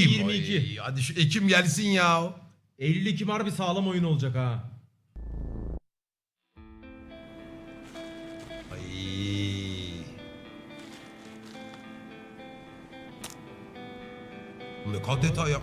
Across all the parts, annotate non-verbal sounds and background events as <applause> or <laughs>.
Ekim. 2022. Ay, hadi şu Ekim gelsin ya. Eylül Ekim harbi sağlam oyun olacak ha. Ay. Ne kadar detay ya.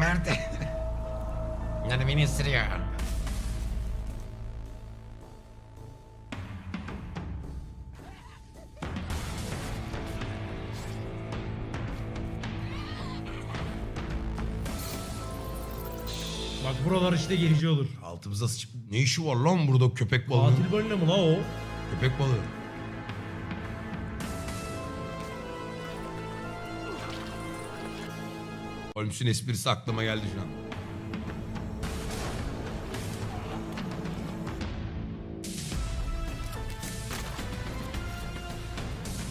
Mert. Yani beni ısırıyor. Bak buralar işte gerici olur. Altımıza sıçıp ne işi var lan burada köpek balığı? Katil balina mı la o? Köpek balığı. Holmes'un esprisi aklıma geldi şu an.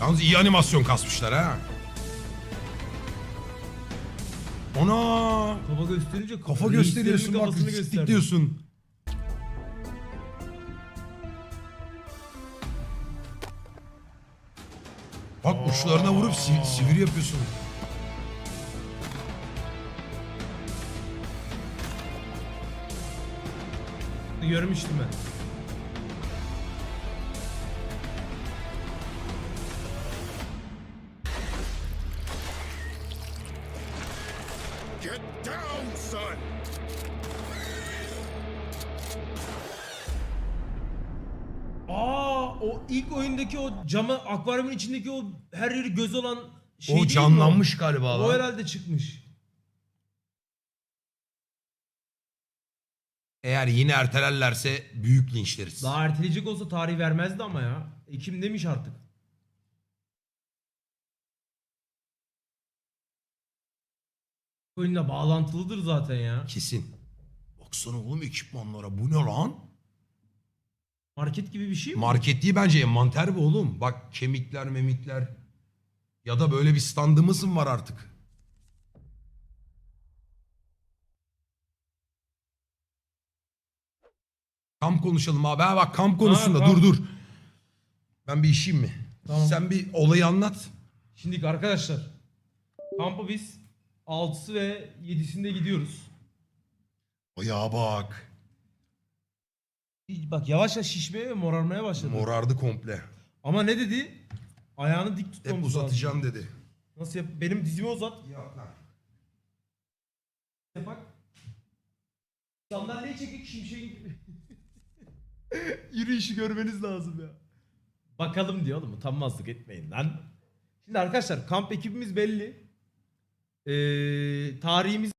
Yalnız iyi animasyon kasmışlar ha. Ona Kafa gösterince kafa reislerin gösteriyorsun bak kafasını gösterdi. diyorsun. Bak uçlarına vurup si- sivri yapıyorsun. Görmüştüm ben. Get down, son! Aa o ilk oyundaki o camı akvaryumun içindeki o her yeri göz olan şey değil o mi canlanmış galiba O, o lan. herhalde çıkmış. Eğer yine ertelerlerse büyük linçleriz. Daha erteleyecek olsa tarih vermezdi ama ya. Ekim demiş artık. Oyunla bağlantılıdır zaten ya. Kesin. Baksana oğlum ekipmanlara bu ne lan? Market gibi bir şey mi? Market değil bence envanter bu oğlum. Bak kemikler memikler. Ya da böyle bir standımız mı var artık? Kamp konuşalım abi. Ha bak kamp konusunda kamp. dur dur. Ben bir işim mi? Tamam. Sen bir olayı anlat. Şimdi arkadaşlar kampa biz 6'sı ve 7'sinde gidiyoruz. Ya bak. Bak yavaş yavaş şişmeye ve morarmaya başladı. Morardı komple. Ama ne dedi? Ayağını dik Hep tutmamız lazım. uzatacağım dedi. Nasıl yap? Benim dizimi uzat. Bak. Sandalyeyi çekik şimşeğin gibi. <laughs> <laughs> Yürüyüşü görmeniz lazım ya. Bakalım diyor oğlum utanmazlık etmeyin lan. Şimdi arkadaşlar kamp ekibimiz belli. Ee, tarihimiz